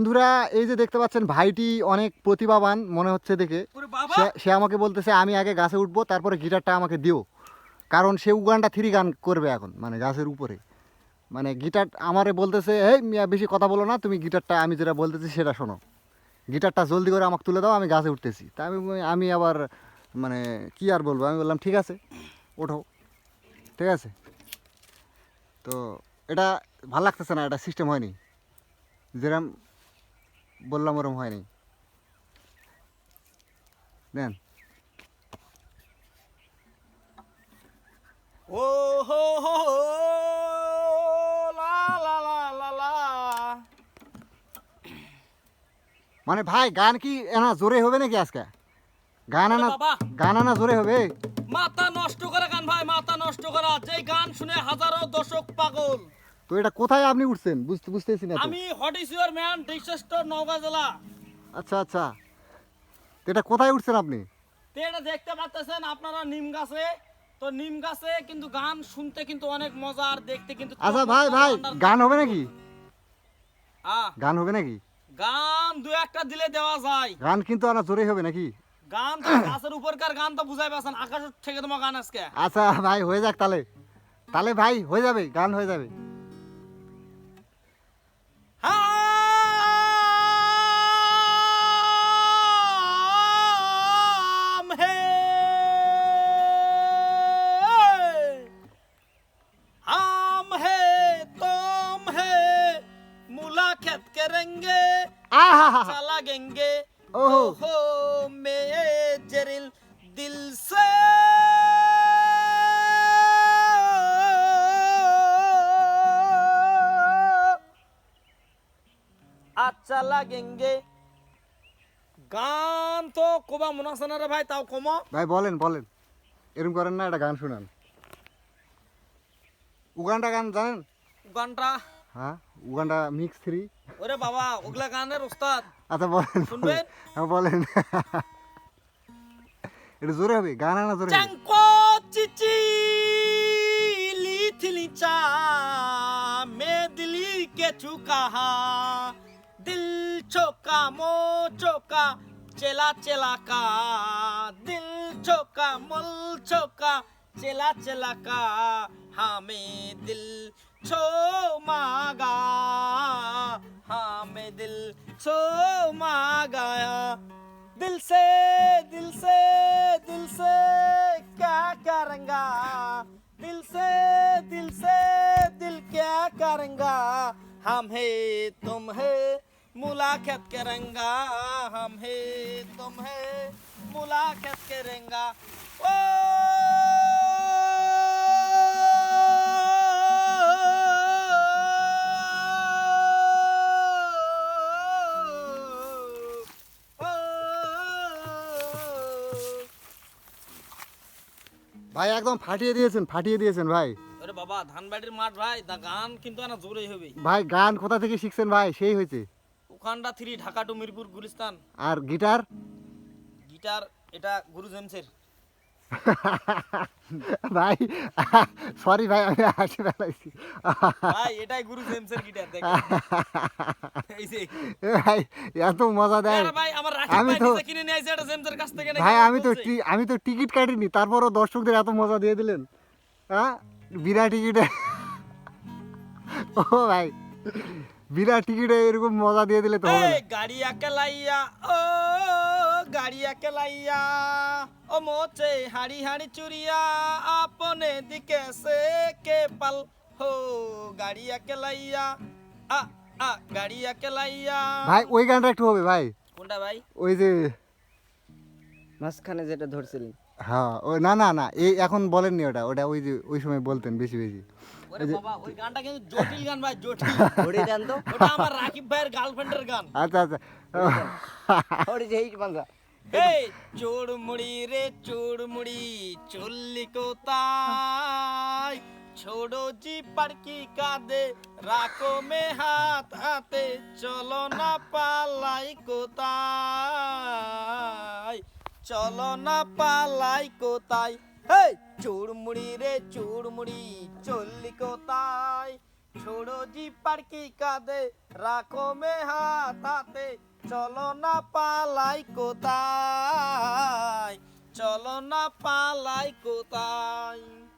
বন্ধুরা এই যে দেখতে পাচ্ছেন ভাইটি অনেক প্রতিভাবান মনে হচ্ছে দেখে। সে আমাকে বলতেছে আমি আগে গাছে উঠবো তারপরে গিটারটা আমাকে দিও। কারণ সে উগানটা থ্রি গান করবে এখন মানে গাছের উপরে। মানে গিটার আমারে বলতেছে এই মিয়া বেশি কথা বলো না তুমি গিটারটা আমি যেটা বলতেছি সেটা শোনো। গিটারটা জলদি করে আমাকে তুলে দাও আমি গাছে উঠতেছি। তা আমি আমি আবার মানে কি আর বলব? আমি বললাম ঠিক আছে ওঠো। ঠিক আছে? তো এটা ভালো লাগতেছে না এটা সিস্টেম হয়নি। যেরম বললাম ওরম হয়নি দেন। ও হো হো মানে ভাই গান কি এনা জোরে হবে নাকি আজকে? গান আনা গান আনা জোরে হবে? মাথা নষ্ট করা গান ভাই মাথা নষ্ট করা। যেই গান শুনে হাজারো দর্শক পাগল। তো এটা কোথায় আপনি উঠছেন? বুঝতে বুঝতেছি না আমি ইজ ইউর ম্যান ডিসেস্ট নওগাঁ জেলা। আচ্ছা আচ্ছা। তো এটা কোথায় উঠছেন আপনি? তো এটা দেখতে পাচ্ছেন আপনারা নিম গাছে। তো নিম গাছে কিন্তু গান শুনতে কিন্তু অনেক মজা আর দেখতে কিন্তু আচ্ছা ভাই ভাই গান হবে নাকি? গান হবে নাকি? গান দু একটা দিলে দেওয়া যায়। গান কিন্তু আনা জোরে হবে নাকি? গান তো গাছের উপরকার গান তো বুঝাই পাচ্ছেন আকাশ থেকে তোমার গান আজকে। আচ্ছা ভাই হয়ে যাক তাহলে। তাহলে ভাই হয়ে যাবে গান হয়ে যাবে। लगेंगे ओहो। ओहो मेरे दिल से আচ্ছা লাগেঙ্গে গান তো কোবা মনে আছে না রে ভাই তাও কমো ভাই বলেন বলেন এরকম করেন না একটা গান শুনান উগান্ডা গান জানেন গানটা হ্যাঁ উগান্ডা মিক্স থ্রি ওরে বাবা ওগুলা গানের ওস্তাদ। আচ্ছা বলেন শুনবেন? হ্যাঁ বলেন। এটা জোরে হবে গান আনা জোরে চাঙ্কো চিচি লিথলি চা মে দিলি কে চুকাহা দিল চোকা মো চোকা চেলা চেলা কা। দিল চোকা মল চোকা চেলা চেলা কা। হামে দিল छो मागा हाँ मैं दिल छो मांगाया दिल से दिल से दिल से क्या करेंगा? दिल से दिल से, दिल क्या करेंगा? हम है, तुम है, मुलाकात करेंगा। हम है, तुम है, मुलाकात करेंगा। ओ ভাই একদম ফাটিয়ে দিয়েছেন ফাটিয়ে দিয়েছেন ভাই। আরে বাবা ধানবাড়ির মাঠ ভাই দা গান কিন্তু না জোরেই হবে। ভাই গান কোথা থেকে শিখছেন ভাই? সেই হয়েছে। ওখানটা থ্রি ঢাকা টু মিরপুর গুলিস্তান। আর গিটার? গিটার এটা গুরু জেমসের। ভাই সরি ভাই আমি হাসি ফেলাইছি। ভাই এটাই গুরু জেমসের গিটার দেখ এই যে। ভাই এত মজা দেয়। ভাই আমার আমি তো- কিনে নিয়ে আইছে এটা জেমসের কাছ থেকে ভাই আমি তো আমি তো টিকিট কাটিনি তারপরও দর্শকদের এত মজা দিয়ে দিলেন। হ্যাঁ বিনা টিকিটে। ও ভাই বিনা টিকিটে এরকম মজা দিয়ে দিলে তো। গাড়ি একলাইয়া ও! গাড়ি একলাইয়া ও মোচে হাড়ি হাড়ি চুরিয়া আপনে দিকে সে কে পাল? হো গাড়ি একলাইয়া আ আ গাড়ি একলাইয়া। ভাই ওই গানটা একটু হবে ভাই। কোনটা ভাই? ওই যে মাঝখানে যেটা ধরছিলেন। হ্যাঁ ওই না না না এই এখন বলেননি ওটা ওটা ওই যে ওই সময় বলতেন বেশি বেশি। ওই গানটা কিন্তু জটিল গান ভাই জটিল। ওরে দেন তো। ওটা আমার রাকিব ভাইয়ের গার্লফ্রেন্ডের গান। আচ্ছা আচ্ছা। ওরে এই, চোড়মুড়ি রে, চোড়মুড়ি, চল্লি কোথায়? ছোড়ো জি পারকি কাঁদে রাখো মে হাত হাতে, চলো না পালাই কোথায়? চলো না পালাই কোথায়? এই, চুড়মুড়ি রে, চুড়মুড়ি, চল্লি কোথায়? ছোড়ো জিপার কি কাঁদে? রাখো মে হাতাতে চলো না পালাই কোথায়? চলো না পালাই কোথায়?